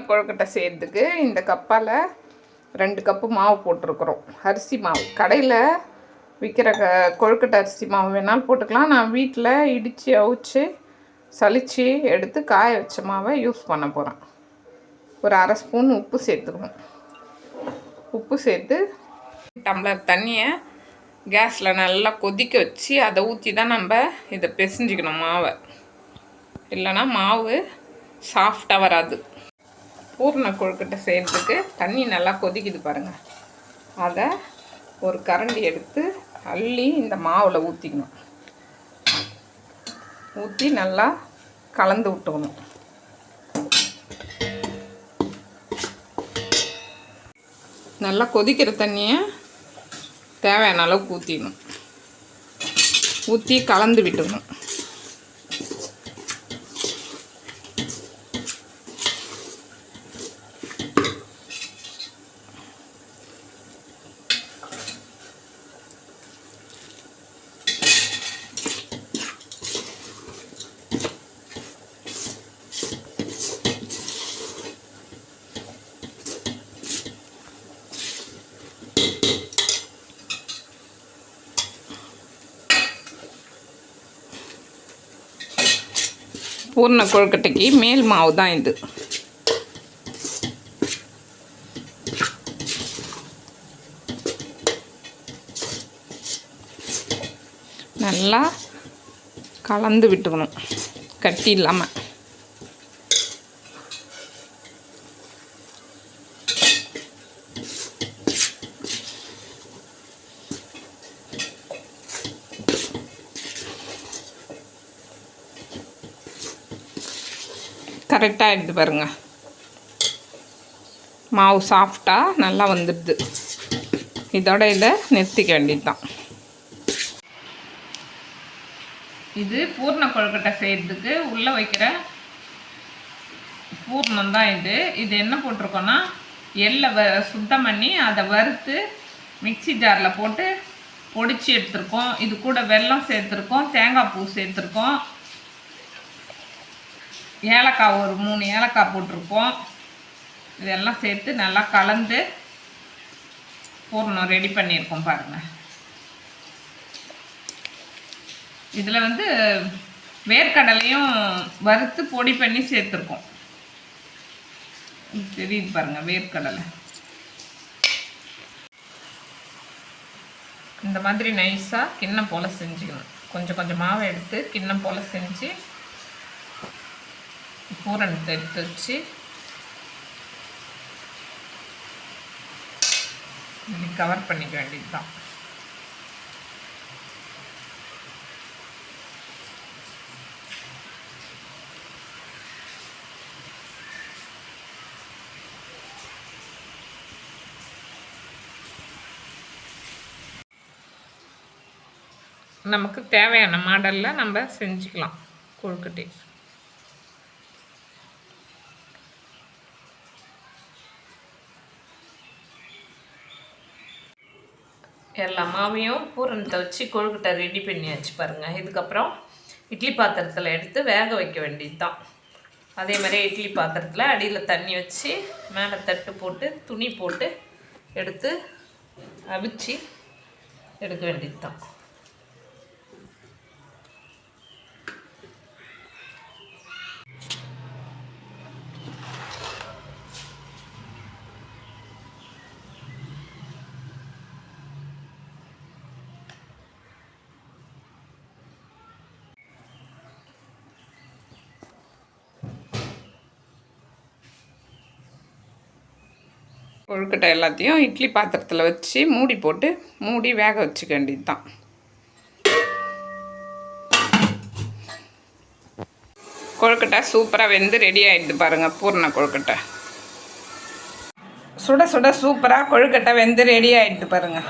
கொழுக்கட்டை செய்கிறதுக்கு இந்த கப்பால் ரெண்டு கப்பு மாவு போட்டிருக்குறோம். அரிசி மாவு. கடையில் விற்கிற க கொழுக்கட்டை அரிசி மாவு வேணாலும் போட்டுக்கலாம். நான் வீட்டில் இடித்து அவிச்சு சளிச்சு எடுத்து காய வச்ச மாவை யூஸ் பண்ண போகிறேன் ஒரு அரை ஸ்பூன் உப்பு சேர்த்துக்கணும். உப்பு சேர்த்து டம்ளர் தண்ணியை கேஸில் நல்லா கொதிக்க வச்சு அதை ஊற்றி தான் நம்ம இதை பிசைஞ்சிக்கணும் மாவை. இல்லைன்னா மாவு சாஃப்டாக வராது. பூர்ண கொழுக்கட்டை செய்கிறதுக்கு தண்ணி நல்லா கொதிக்குது பாருங்கள் அதை ஒரு கரண்டி எடுத்து அள்ளி இந்த மாவில் ஊற்றிக்கணும் ஊற்றி நல்லா கலந்து விட்டுக்கணும். நல்லா கொதிக்கிற தண்ணியை தேவையான அளவுக்கு ஊற்றிக்கணும் ஊற்றி கலந்து விட்டுக்கணும். பூர்ண கொழுக்கட்டைக்கு மேல் மாவு தான் இது. நல்லா கலந்து விட்டுக்கணும். கட்டி இல்லாமல் கரெக்டாக எடுத்து பாருங்க. மாவு சாஃப்டாக நல்லா வந்துடுது. இதோட இதை நிறுத்திக்க வேண்டியது தான் இது பூர்ண கொழுக்கட்டை செய்கிறதுக்கு உள்ளே வைக்கிற பூர்ணம் தான் இது. இது என்ன போட்டிருக்கோன்னா எள்ளை வ சுத்தம் பண்ணி அதை வறுத்து மிக்சி ஜாரில் போட்டு பொடிச்சு எடுத்திருக்கோம். இது கூட வெல்லம் சேர்த்துருக்கோம் தேங்காய் பூ சேர்த்துருக்கோம். ஏலக்காய் ஒரு மூணு ஏலக்காய் போட்டிருப்போம். இதெல்லாம் சேர்த்து நல்லா கலந்து பூர்ணம் ரெடி பண்ணியிருக்கோம் பாருங்கள் இதில் வந்து வேர்க்கடலையும் வறுத்து பொடி பண்ணி சேர்த்துருக்கோம். தெரியுது பாருங்கள் வேர்க்கடலை. இந்த மாதிரி நைஸாக கிண்ணம் போல் செஞ்சுக்கணும். கொஞ்சம் கொஞ்சம் மாவை எடுத்து கிண்ணம் போல் செஞ்சு பூரணத்தை எடுத்து வச்சு இப்படி கவர் பண்ணிக்க வேண்டியது தான் நமக்கு தேவையான மாடலில் நம்ம செஞ்சுக்கலாம். கொழுக்கட்டை. எல்லா மாவையும் பூரணத்தை வச்சு கொழுக்கட்டை ரெடி பண்ணியாச்சு பாருங்கள் இதுக்கப்புறம் இட்லி பாத்திரத்தில் எடுத்து வேக வைக்க வேண்டியது தான் அதே மாதிரி இட்லி பாத்திரத்தில் அடியில் தண்ணி வச்சு மேலே தட்டு போட்டு துணி போட்டு எடுத்து அவிச்சு எடுக்க வேண்டியது தான் கொழுக்கட்டை எல்லாத்தையும் இட்லி பாத்திரத்தில் வச்சு மூடி போட்டு மூடி வேக வச்சுக்க வேண்டியது தான் கொழுக்கட்டை சூப்பராக வெந்து ரெடி ஆகிடுது பாருங்கள் பூர்ண கொழுக்கட்டை. சுட சுட சூப்பராக கொழுக்கட்டை வெந்து ரெடி ஆகிடுது பாருங்கள்